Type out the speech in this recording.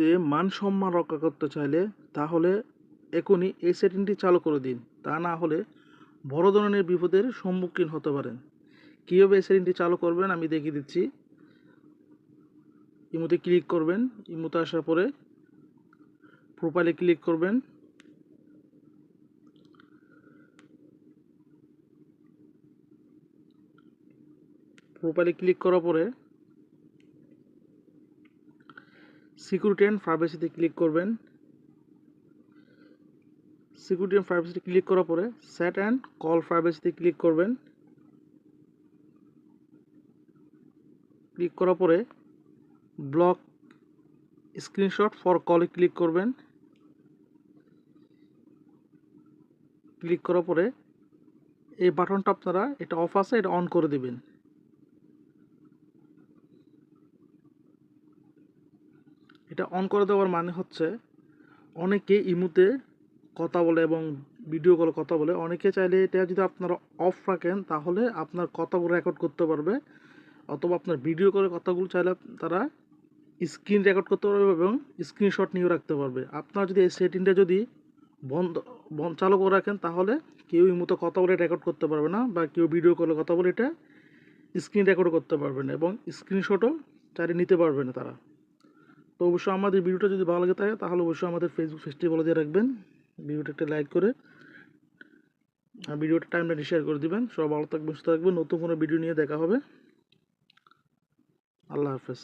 ইমুতে মান সম্মান রক্ষা করতে চাইলে তাহলে এখনই এই সেটিংটি চালু করে দিন। তা না হলে বড় ধরনের বিপদের সম্মুখীন হতে পারেন। কীভাবে এই সেটিংটি চালু করবেন আমি দেখিয়ে দিচ্ছি। ইমুতে ক্লিক করবেন। ইমুতে আসার পরে প্রোফাইলে ক্লিক করবেন। প্রোফাইলে ক্লিক করার পরে সিকিউরিটি অ্যান্ড প্রাইভেসিতে ক্লিক করবেন। সিকিউরিটি অ্যান্ড প্রাইভেসিতে ক্লিক করার পরে সেট অ্যান্ড কল প্রাইভেসিতে ক্লিক করবেন। ক্লিক করার পরে ব্লক স্ক্রিনশট ফর কলে ক্লিক করবেন। ক্লিক করার পরে এই বাটনটা আপনারা এটা অফ আছে, এটা অন করে দিবেন। এটা অন করে দেওয়ার মানে হচ্ছে অনেকে ইমুতে কথা বলে এবং ভিডিও কলে কথা বলে। অনেকে চাইলে এটা যদি আপনারা অফ রাখেন, তাহলে আপনার কথাগুলো রেকর্ড করতে পারবে। অথবা আপনার ভিডিও করে কথাগুলো চাইলে তারা স্ক্রিন রেকর্ড করতে পারবে এবং স্ক্রিনশট নিয়েও রাখতে পারবে। আপনার যদি এই সেটিংটা যদি বন্ধ বন্ধ, চালু করে রাখেন, তাহলে কেউ ইমুতে কথা বলে রেকর্ড করতে পারবে না বা কেউ ভিডিও কলে কথা বলে এটা স্ক্রিন রেকর্ড করতে পারবে না এবং স্ক্রিনশটও চাইলে নিতে পারবে না তারা। তো অবশ্যই আমাদের ভিডিওটা যদি ভালো লাগে থাকে, তাহলে অবশ্যই আমাদের ফেসবুক পেজটি বলে দিয়ে রাখবেন। ভিডিওটা একটা লাইক করে আর ভিডিওটা টাইমলাইনে শেয়ার করে দিবেন। সব ভালো থাকবেন, সুস্থ থাকবেন। নতুন কোনো ভিডিও নিয়ে দেখা হবে। আল্লাহ হাফেজ।